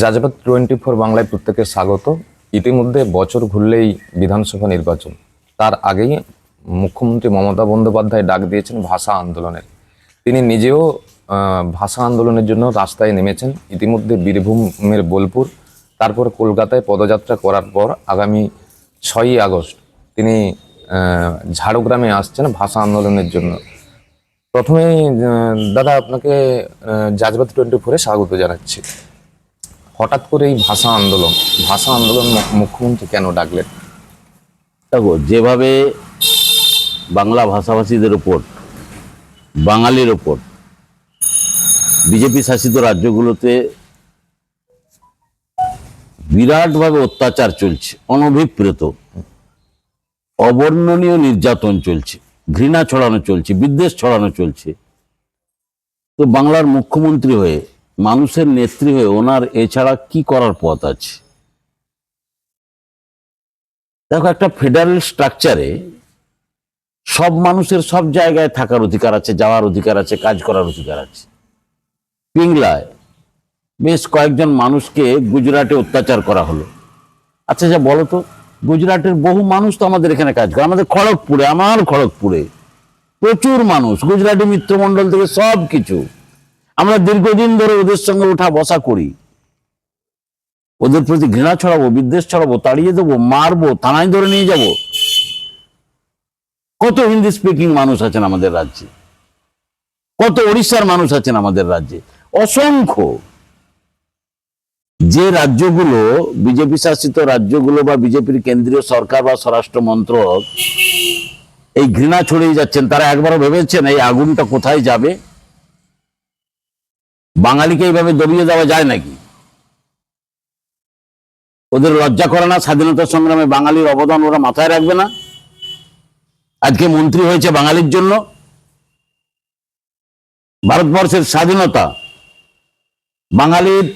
যাযাবাদ twenty four বাংলায় প্রত্যেকে স্বাগত। ইতিমধ্যে বছর ঘুরলেই বিধানসভা নির্বাচন। তার আগেই মুখ্যমন্ত্রী মমতা বন্দ্যোপাধ্যায় ডাক দিয়েছেন ভাষা আন্দোলনের। তিনি নিজেও ভাষা আন্দোলনের জন্য রাস্তায় নেমেছেন। ইতিমধ্যে বীরভূমের বোলপুর তারপর কলকাতায় পদযাত্রা করার পর আগামী ছয়ই আগস্ট তিনি ঝাড়গ্রামে আসছেন ভাষা আন্দোলনের জন্য। প্রথমেই দাদা আপনাকে আহ, জাজবাত টোয়েন্টি ফোরে স্বাগত জানাচ্ছি। হঠাৎ করে এই ভাষা আন্দোলন ভাষা আন্দোলন মুখ্যমন্ত্রী কেন ডাকলেন? দেখো, যেভাবে বাংলা ভাষাভাষীদের উপর, বাঙালির ওপর বিজেপি শাসিত রাজ্যগুলোতে বিরাটভাবে অত্যাচার চলছে, অনভিপ্রেত, অবর্ণনীয় নির্যাতন চলছে, ঘৃণা ছড়ানো চলছে, বিদ্বেষ ছড়ানো চলছে। তো বাংলার মুখ্যমন্ত্রী হয়ে মানুষের নেত্রী হয়ে ওনার এছাড়া কি করার পথ আছে? দেখো, একটা ফেডারেল স্ট্রাকচারে সব মানুষের সব জায়গায় থাকার অধিকার আছে, যাওয়ার অধিকার আছে, কাজ করার অধিকার আছে। পিংলায় বেশ কয়েকজন মানুষকে গুজরাটে অত্যাচার করা হলো। আচ্ছা যা বলো তো, গুজরাটের বহু মানুষ তো আমাদের এখানে কাজ করে, আমাদের খড়গপুরে, আমার খড়গপুরে প্রচুর মানুষ, গুজরাটি মিত্রমণ্ডল থেকে সব কিছু। আমরা দীর্ঘদিন ধরে ওদের সঙ্গে ওঠা বসা করি। ওদের প্রতি ঘৃণা ছড়াবো, বিদ্বেষ ছড়াবো, তাড়িয়ে দেবো, মারবো, থানায় ধরে নিয়ে যাব। কত হিন্দি স্পিকিং মানুষ আছেন আমাদের রাজ্যে? কত ওড়িশার মানুষ আছেন আমাদের রাজ্যে? অসংখ্য। যে রাজ্যগুলো, বিজেপি শাসিত রাজ্যগুলো বা বিজেপির কেন্দ্রীয় সরকার বা স্বরাষ্ট্র মন্ত্রক, এই ঘৃণা ছড়িয়ে যাচ্ছেন, তারা একবারও ভেবেছেন, এই আগুনটা কোথায় যাবে? বাঙালিকে এইভাবে দবিয়ে দেওয়া যায় নাকি? ওদের লজ্জা করে না স্বাধীনতা সংগ্রামে বাঙালির অবদান ওরা মাথায় রাখবে না? আজকে মন্ত্রী হয়েছে বাঙালির জন্য। ভারতবর্ষের স্বাধীনতা বাঙালির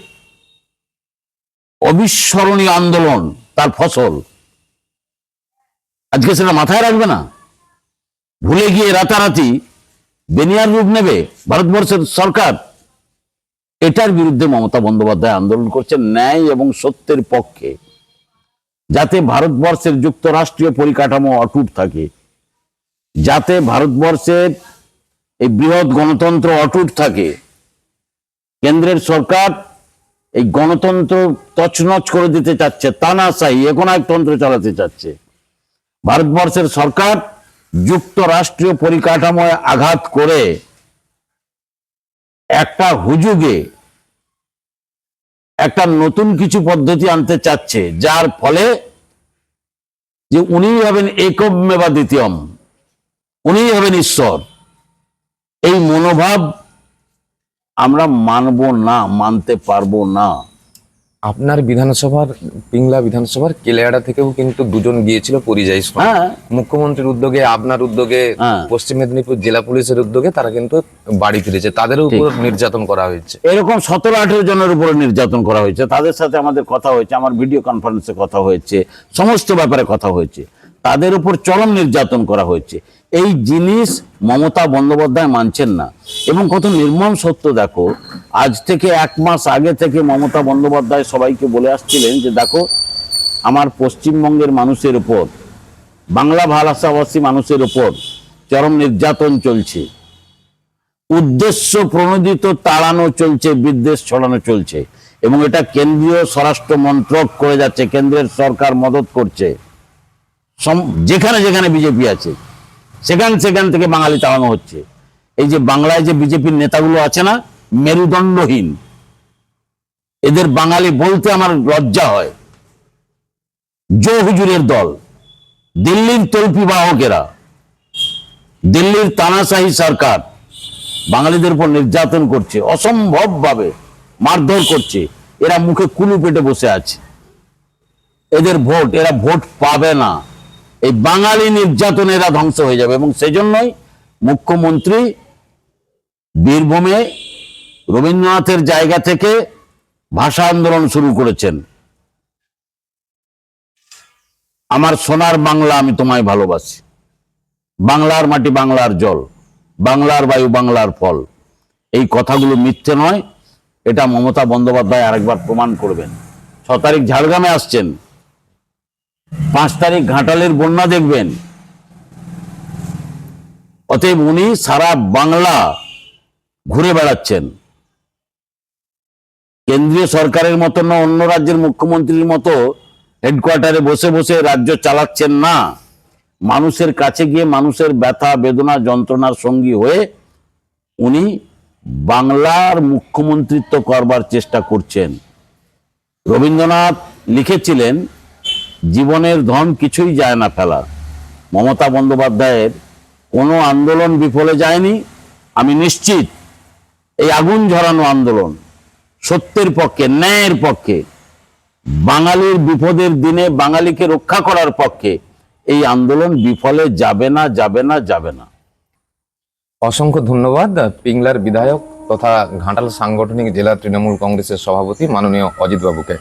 অবিস্মরণীয় আন্দোলন, তার ফসল। আজকে সেটা মাথায় রাখবে না? ভুলে গিয়ে রাতারাতি বেনিয়ার রূপ নেবে ভারতবর্ষের সরকার? এটার বিরুদ্ধে মমতা বন্দ্যোপাধ্যায় আন্দোলন করছেন ন্যায় এবং সত্যের পক্ষে। যাতে ভারতবর্ষের যুক্তরাষ্ট্রীয় পরিকাঠামো অটুট থাকে। যাতে ভারতবর্ষের এই বৃহৎ গণতন্ত্র অটুট থাকে। কেন্দ্রের সরকার এই গণতন্ত্র তছনছ করে দিতে চাচ্ছে তানাশাহি একনায়কতন্ত্র চালাতে চাচ্ছে। ভারতবর্ষের সরকার যুক্তরাষ্ট্রীয় পরিকাঠামোয় আঘাত করে একটা হুজুগে একটা নতুন কিছু পদ্ধতি আনতে চাচ্ছে, যার ফলে যে উনি হবেন একম মেবা দ্বিতীয়ম উনি হবেন ঈশ্বর। এই মনোভাব আমরা মানব না, মানতে পারব না। আপনার বিধানসভার পিংলা বিধানসভার কেলেয়াড়া থেকেও কিন্তু দুজন গিয়েছিল পরিযায়ী শ্রমিক হ্যাঁ। মুখ্যমন্ত্রীর উদ্যোগে আপনার উদ্যোগে হ্যাঁ। পশ্চিম মেদিনীপুর জেলা পুলিশের উদ্যোগে তারা কিন্তু বাড়ি ফিরেছে। তাদের উপর নির্যাতন করা হয়েছে। এরকম সতেরো আঠেরো জনের উপরে নির্যাতন করা হয়েছে। তাদের সাথে আমাদের কথা হয়েছে আমার ভিডিও কনফারেন্সে কথা হয়েছে সমস্ত ব্যাপারে কথা হয়েছে। তাদের উপর চরম নির্যাতন করা হয়েছে। এই জিনিস মমতা বন্দ্যোপাধ্যায় মানছেন না। এবং কত নির্মম সত্য দেখো, আজ থেকে এক মাস আগে থেকে মমতা বন্দ্যোপাধ্যায় সবাইকে বলে আসছিলেন যে, দেখো, আমার পশ্চিমবঙ্গের মানুষের উপর, বাংলা ভাষাভাষী মানুষের উপর চরম নির্যাতন চলছে। উদ্দেশ্য প্রণোদিত তাড়ানো চলছে, বিদ্বেষ ছড়ানো চলছে। এবং এটা কেন্দ্রীয় স্বরাষ্ট্র মন্ত্রক করে যাচ্ছে, কেন্দ্রের সরকার মদত করছে। যেখানে যেখানে বিজেপি আছে, সেখান সেখান থেকে বাঙালি তাড়ানো হচ্ছে। এই যে বাংলায় যে বিজেপির নেতাগুলো আছে না, মেরুদণ্ডহীন। এদের বাঙালি বলতে আমার লজ্জা হয়। জো হুজুরের দল, দিল্লির তল্পি বাহকেরা, দিল্লির তানাশাহী সরকার, বাঙালিদের উপর নির্যাতন করছে অসম্ভব ভাবে মারধর করছে। এরা মুখে কুলু পেটে বসে আছে। এদের ভোট, এরা ভোট পাবে না। এই বাঙালি নির্যাতন এরা ধ্বংস হয়ে যাবে এবং সেজন্যই মুখ্যমন্ত্রী বীরভূমে রবীন্দ্রনাথের জায়গা থেকে ভাষা আন্দোলন শুরু করেছেন। আমার সোনার বাংলা আমি তোমায় ভালোবাসি। বাংলার মাটি বাংলার জল, বাংলার বায়ু বাংলার ফল। এই কথাগুলো মিথ্যে নয়, এটা মমতা বন্দ্যোপাধ্যায় আরেকবার প্রমাণ করবেন। ছ তারিখ ঝাড়গ্রামে আসছেন। পাঁচ তারিখ ঘাটালের বন্যা দেখবেন। অতএব উনি সারা বাংলা ঘুরে বেড়াচ্ছেন। কেন্দ্রীয় সরকারের মতো না, অন্য রাজ্যের মুখ্যমন্ত্রীর মতো হেডকোয়ার্টারে বসে বসে রাজ্য চালাচ্ছেন না। মানুষের কাছে গিয়ে মানুষের ব্যথা, বেদনা, যন্ত্রণার সঙ্গী হয়ে উনি বাংলার মুখ্যমন্ত্রিত্ব করবার চেষ্টা করছেন। রবীন্দ্রনাথ লিখেছিলেন জীবনের ধন কিছুই যায় না ফেলা মমতা বন্দ্যোপাধ্যায়ের কোনো আন্দোলন বিফলে যায়নি, আমি নিশ্চিত এই আগুন ঝরানো আন্দোলন সত্যের পক্ষে, ন্যায়ের পক্ষে, বাঙালির বিপদের দিনে বাঙালিকে রক্ষা করার পক্ষে এই আন্দোলন বিফলে যাবে না যাবে না যাবে না। অসংখ্য ধন্যবাদ, পিংলার বিধায়ক তথা ঘাটাল সাংগঠনিক জেলা তৃণমূল কংগ্রেসের সভাপতি মাননীয় অজিত বাবুকে